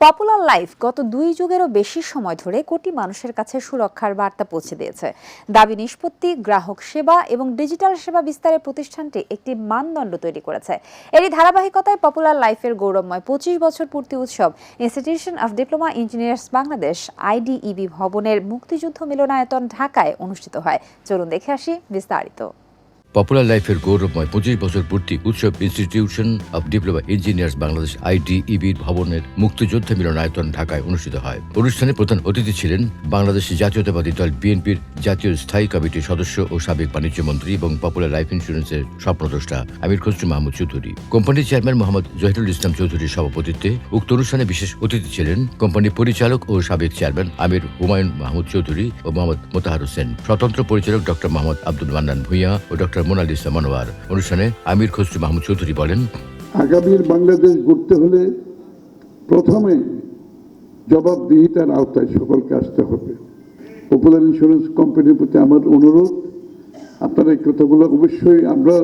Popular life গত দুই যুগেরও বেশি সময় ধরে কোটি মানুষের কাছে সুরক্ষার বার্তা পৌঁছে দিয়েছে। দাবি, নিষ্পত্তি, গ্রাহক সেবা এবং ডিজিটাল সেবা বিস্তারের প্রতিষ্ঠানটি একটি মানদণ্ড তৈরি করেছে। এরই ধারাবাহিকতায় পপুলার লাইফের গৌরবময় পঁচিশ বছর পূর্তি উৎসব institution of diploma engineers Bangladesh IDEB ভবনের মুক্তিযুদ্ধ মিলনায়তন ঢাকায় অনুষ্ঠিত হয়। চলুন দেখে আসি বিস্তারিত। পপুলার লাইফের গৌরবময় পঁচিশ বছর পূর্তি উৎসব institution of diploma engineers Bangladesh আইডিইবির ভবনের মুক্তিযোদ্ধা মিলনায়তন ঢাকায় অনুষ্ঠিত হয়। অনুষ্ঠানে প্রধান অতিথি ছিলেন বাংলাদেশ জাতীয়তাবাদী দল বিএনপির জাতীয় স্থায়ী কমিটির সদস্য ও সাবেক বাণিজ্য মন্ত্রী এবং পপুলার লাইফ ইন্স্যুরেন্সের স্বপ্নদ্রষ্টা আমির খসরু মাহমুদ চৌধুরী। কোম্পানির চেয়ারম্যান মোহাম্মদ জহিরুল ইসলাম চৌধুরীর সভাপতিত্বে উক্ত অনুষ্ঠানে বিশেষ অতিথি ছিলেন কোম্পানির পরিচালক ও সাবেক চেয়ারম্যান আমির হুমায়ুন মাহমুদ চৌধুরী ও মোহাম্মদ মোতাহার হোসেন। স্বতন্ত্র পরিচালক ডক্টর মোহাম্মদ আব্দুল মান্নান ভূঁইয়া ও ডক্টর মোনালিসা মনোয়ার। অনুষ্ঠানে আমির খসরু মাহমুদ চৌধুরী বলেন, আগামীর বাংলাদেশ গড়তে হলে প্রথমে জবাবদিহিতার আওতায় সকলকে আসতে হবে। পপুলার ইন্স্যুরেন্স কোম্পানির প্রতি আমার অনুরোধ, আপনারা এই কথাগুলো অবশ্যই আমরা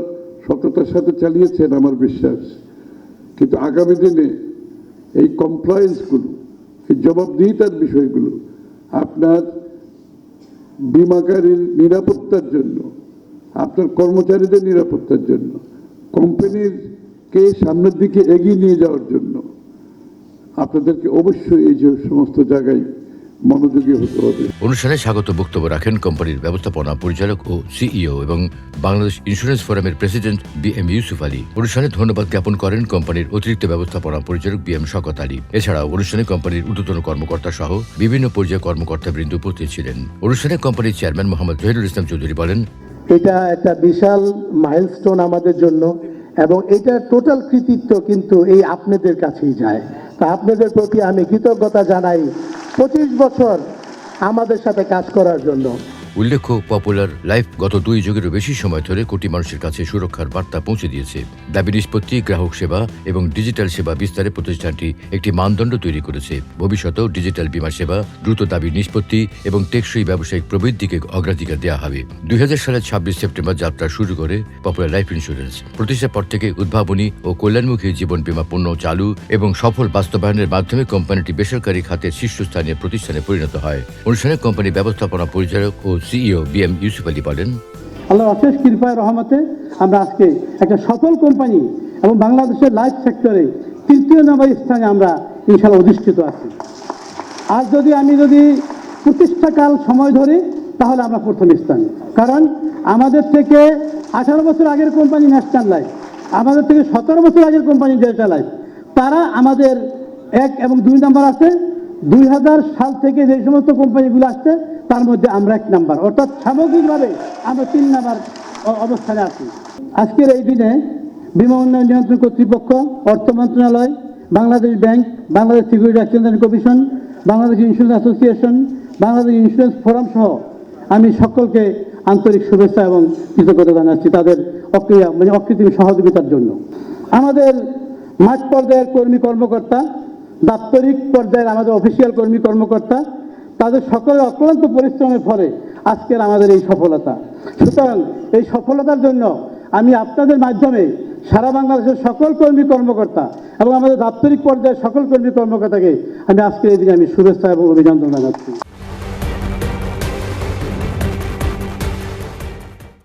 সততার সাথে চালিয়েছেন, আমার বিশ্বাস। কিন্তু আগামী দিনে এই কমপ্লায়েন্সগুলো এই জবাবদিহিতার বিষয়গুলো আপনার বিমাকারীর নিরাপত্তার জন্য আপনার কর্মচারীদের নিরাপত্তার জন্য, কোম্পানির কে সামনের দিকে এগিয়ে নিয়ে যাওয়ার জন্য। আপনাদেরকে অবশ্যই এই যে সমস্ত জায়গায় মনোযোগী হতে হবে। অনুষ্ঠানে স্বাগত বক্তব্য রাখেন কোম্পানির ব্যবস্থাপনা পরিচালক ও সিইও এবং বাংলাদেশ ইন্স্যুরেন্স ফোরামের president B M Yusuf Ali. অনুষ্ঠানে ধন্যবাদ জ্ঞাপন করেন কোম্পানির অতিরিক্ত ব্যবস্থাপনা পরিচালক বি এম শকত আলী। এছাড়াও অনুষ্ঠানে কোম্পানির ঊর্ধ্বতন কর্মকর্তা সহ বিভিন্ন পর্যায়ে কর্মকর্তা বৃন্দ উপস্থিত ছিলেন। অনুষ্ঠানে কোম্পানির চেয়ারম্যান মোহাম্মদ জহিরুল ইসলাম চৌধুরী বলেন এটা একটা বিশাল মাইলস্টোন আমাদের জন্য এবং এটার টোটাল কৃতিত্ব কিন্তু এই আপনাদের কাছেই যায়। তা আপনাদের প্রতি আমি কৃতজ্ঞতা জানাই পঁচিশ বছর আমাদের সাথে কাজ করার জন্য। উল্লেখ্য, পপুলার লাইফ গত দুই যুগেরও বেশি সময় ধরে কোটি মানুষের কাছে সুরক্ষার বার্তা পৌঁছে দিয়েছে। দাবি, নিষ্পত্তি, গ্রাহক সেবা এবং ডিজিটাল সেবা বিস্তারে প্রতিষ্ঠানটি একটি মানদণ্ড তৈরি করেছে। ভবিষ্যতেও ডিজিটাল বীমা সেবা, দ্রুত দাবি, নিষ্পত্তি এবং টেকসই ব্যবসায়িক প্রবৃদ্ধিকে অগ্রাধিকার দেওয়া হবে। দুই হাজার সালের ছাব্বিশ সেপ্টেম্বর যাত্রা শুরু করে পপুলার লাইফ ইন্স্যুরেন্স। প্রতিষ্ঠার পর থেকে উদ্ভাবনী ও কল্যাণমুখী জীবন বীমা পণ্য চালু এবং সফল বাস্তবায়নের মাধ্যমে কোম্পানিটি বেসরকারি খাতের শীর্ষস্থানীয় প্রতিষ্ঠানে পরিণত হয়। অনুষ্ঠানে কোম্পানি ব্যবস্থাপনা পরিচালক ও CEO B M Yusuf Ali বলেন, আল্লাহ অশেষ কৃপায় রহমতে আমরা আজকে একটা সফল কোম্পানি এবং বাংলাদেশের লাইফ সেক্টরে তৃতীয় নম্বর স্থানে আমরা ইনশাল্লাহ অধিষ্ঠিত আছি। আর যদি আমি যদি প্রতিষ্ঠাকাল সময় ধরি, তাহলে আমরা প্রথম স্থানে। কারণ আমাদের থেকে আঠারো বছর আগের কোম্পানি ন্যাশনাল লাইফ, আমাদের থেকে সতেরো বছর আগের কোম্পানি ডেল্টা লাইফ, তারা আমাদের এক এবং দুই নাম্বার আছে। দুই হাজার সাল থেকে যে সমস্ত কোম্পানিগুলো আসছে তার মধ্যে আমরা এক নাম্বার। অর্থাৎ সামগ্রিকভাবে আমরা তিন নাম্বার অবস্থানে আছি। আজকের এই দিনে বিমা উন্নয়ন নিয়ন্ত্রণ কর্তৃপক্ষ, অর্থ মন্ত্রণালয়, Bangladesh bank, Bangladesh security exchange commission, Bangladesh insurance association, Bangladesh insurance forum সহ আমি সকলকে আন্তরিক শুভেচ্ছা এবং কৃতজ্ঞতা জানাচ্ছি তাদের অক্রিয়া মানে অকৃত্রিম সহযোগিতার জন্য। আমাদের মাঠ পর্যায়ের কর্মী কর্মকর্তা, দাপ্তরিক পর্যায়ের আমাদের অফিসিয়াল কর্মী কর্মকর্তা তাদের সকলের অক্লান্ত পরিশ্রমের ফলে আজকের আমাদের এই সফলতা। সুতরাং এই সফলতার জন্য আমি আপনাদের মাধ্যমে সারা বাংলাদেশের সকল কর্মী কর্মকর্তা এবং আমাদের দাপ্তরিক পর্যায়ের সকল কর্মী কর্মকর্তাকে আমি আজকের এই দিকে আমি শুভেচ্ছা এবং অভিনন্দন জানাচ্ছি।